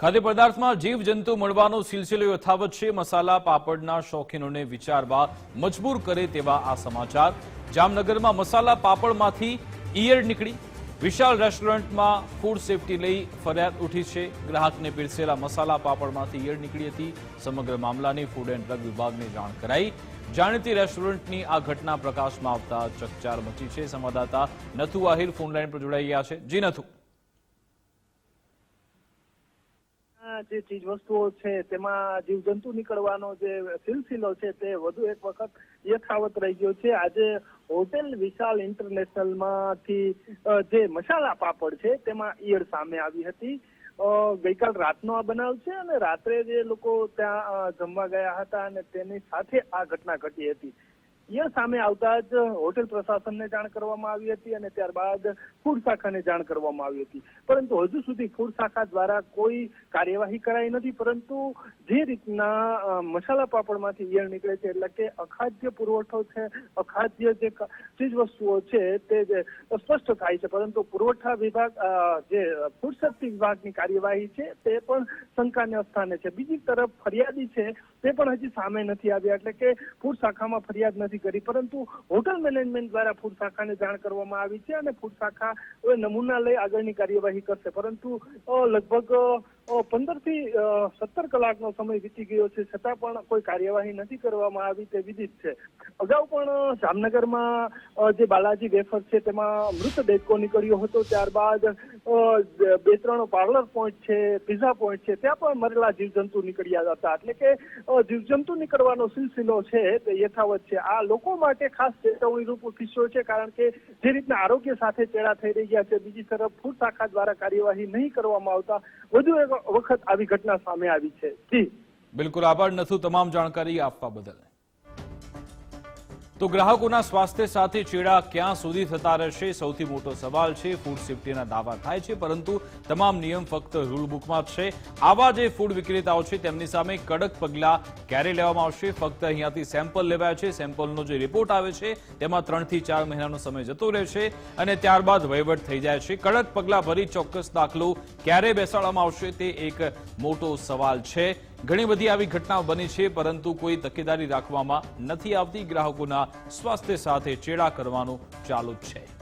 ખાદ્ય પદાર્થમાં જીવજંતુ મળવાનો સિલસિલો યથાવત છે. મસાલા, પાપડના શોખીનોને વિચારવા મજબૂર કરે તેવા આ સમાચાર. જામનગરમાં મસાલા પાપડમાંથી ઈયળ નીકળી. વિશાળ રેસ્ટોરન્ટમાં ફૂડ સેફટી લઈ ફરિયાદ ઉઠી છે. ગ્રાહકને પીરસેલા મસાલા પાપડમાંથી ઈયળ નીકળી હતી. સમગ્ર મામલાની ફૂડ એન્ડ ડ્રગ વિભાગને જાણ કરાઈ. જાણીતી રેસ્ટોરન્ટની આ ઘટના પ્રકાશમાં આવતા ચકચાર મચી છે. સંવાદદાતા નથુ આહિર ફોનલાઈન પર જોડાઈ ગયા છે. જી નથુ. જે ચીજ વસ્તુઓ છે, તેમાં જીવજંતુ નીકળવાનો જે સિલસિલો છે, તે વધુ એક વખત યથાવત રહી ગયો છે. આજે હોટેલ વિશાલ ઇન્ટરનેશનલમાંથી જે મસાલા પાપડ છે, તેમાં ઈયળ સામે આવી હતી. ગઈકાલ રાતનો આ બનાવ છે અને રાત્રે જે લોકો ત્યાં જમવા ગયા હતા અને તેની સાથે આ ઘટના ઘટી હતી. ઈયળ સામે આવતા જ હોટેલ પ્રશાસનને જાણ કરવામાં આવી હતી અને ત્યારબાદ ફૂડ શાખાને જાણ કરવામાં આવી હતી. પરંતુ હજુ સુધી ફૂડ શાખા દ્વારા કોઈ કાર્યવાહી કરાઈ નથી, પરંતુ જે રીતના મસાલા પાપડમાંથી ઈયળ નીકળે છે, એટલે કે અખાદ્ય પુરવઠો છે, અખાદ્ય જે ચીજ વસ્તુઓ છે, તે સ્પષ્ટ થાય છે. પરંતુ પુરવઠા વિભાગ જે ફૂડ સેફ્ટી વિભાગની કાર્યવાહી છે, તે પણ શંકાને સ્થાને છે. બીજી તરફ ફરિયાદી છે, તે પણ હજી સામે નથી આવ્યા. એટલે કે ફૂડ શાખામાં ફરિયાદ નથી કરી. પરંતુ હોટલ મેનેજમેન્ટ દ્વારા ફૂડ શાખાને જાણ કરવામાં આવી છે અને ફૂડ શાખા નમૂના લઈ આગળની કાર્યવાહી કરશે. પરંતુ લગભગ પંદરથી સત્તર કલાકનો સમય વીતી ગયો છે. છતાં પણ કોઈ કાર્યવાહી નથી કરવામાં આવી તે વિદિત છે. અગાઉ પણ જામનગરમાં જે બાલાજી વેફર છે તેમાં મૃત દેડકો નીકળ્યો હતો. ત્યારબાદ બે ત્રણ પાર્લર પોઈન્ટ છે, પીઝા પોઈન્ટ છે, ત્યાં પણ મરેલા જીવજંતુ નીકળ્યા હતા. એટલે કે જીવજંતુ નીકળવાનો સિલસિલો છે તે યથાવત છે. આ લોકો માટે ખાસ ચેતવણી રૂપ કિસ્સો છે, કારણ કે જે રીતના આરોગ્ય સાથે ચેડા થઈ રહ્યા છે, બીજી તરફ ફૂડ શાખા દ્વારા કાર્યવાહી નહીં કરવામાં આવતા, વધુ એક વખત આવી ઘટના સામે આવી છે. બિલકુલ આભાર. નથુ તમામ જાણકારી આપવા બદલ. તો ગ્રાહકોના સ્વાસ્થ્ય સાથે ચેડા ક્યાં સુધી થતા રહેશે? સૌથી મોટો સવાલ છે ફૂડ સેફટીના દાવા થાય છે, પરંતુ તમામ નિયમ ફક્ત રૂલબુકમાં છે. આવા જે ફૂડ વિક્રેતાઓ છે, તેમની સામે કડક પગલાં ક્યારે લેવામાં આવશે? ફક્ત અહીંયાથી સેમ્પલ લેવાયા છે સેમ્પલનો જે રિપોર્ટ આવે છે, તેમાં ત્રણથી ચાર મહિનાનો સમય જતો રહેશે અને ત્યારબાદ વહીવટ થઈ જાય છે. કડક પગલાં ભરી ચોક્કસ દાખલો ક્યારે બેસાડવામાં આવશે, તે એક મોટો સવાલ છે. ઘણી બધી આવી ઘટનાઓ બની છે, પરંતુ કોઈ તકેદારી રાખવામાં નથી આવતી. ગ્રાહકોના સ્વાસ્થ્ય સાથે ચેડા કરવાનું ચાલુ જ છે.